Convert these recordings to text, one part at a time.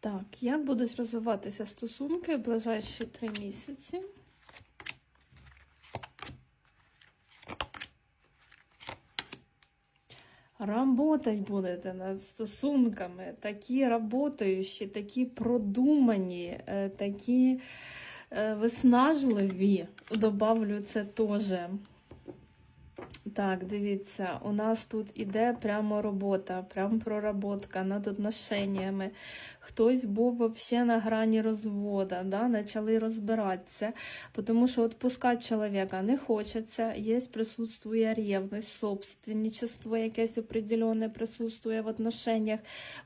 Так, як будуть розвиватися стосунки в ближайші три місяці? Работать будете над стосунками, такі работаючі, такі продумані, е, такі е, виснажливі. Добавлю це теж. Так, дивіться, у нас тут іде прямо робота, прямо проработка над отношеннями. Хтось був взагалі на грані розвода, да, почали розбиратися, тому що відпускати чоловіка не хочеться, є присутствує ревність, собственничество якесь определенне присутствує в отношеннях,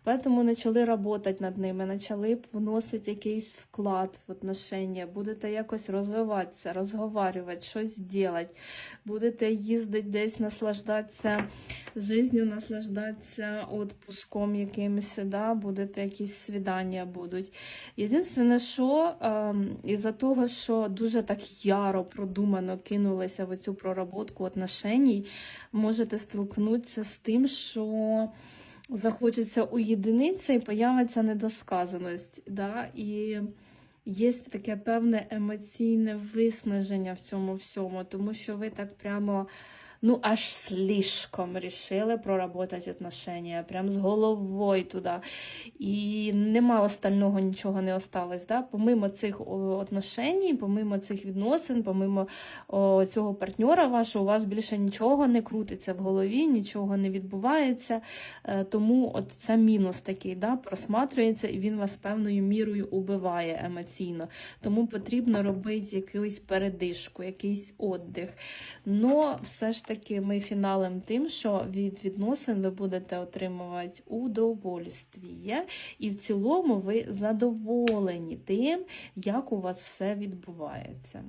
поэтому почали працювати над ними, почали вносити якийсь вклад в отношення, будете якось розвиватися, розговорювати, щось робити, будете їздити десь наслаждатися життю, наслаждатися відпуском якимось, да, будете якісь свідання будуть. Єдине, що ем, із-за того, що дуже так яро продумано кинулися в цю проработку отношеній, можете столкнутися з тим, що захочеться уєдинитися і появиться недосказаність. Да? І є таке певне емоційне виснаження в цьому всьому, тому що ви так прямо. Ну, аж слишком решили проработать отношения, прям з головою туди. І нема остального нічого не осталось. Да? Помимо цих отношень, помимо цих відносин, помимо о, цього партнера вашого, у вас більше нічого не крутиться в голові, нічого не відбувається. Е, тому от це мінус такий, да? просматрюється, і він вас певною мірою убиває емоційно. Тому потрібно робити якусь передишку, якийсь віддих. Но все ж таки ми фіналем тим, що від відносин ви будете отримувати удовольствіє, і в цілому ви задоволені тим, як у вас все відбувається.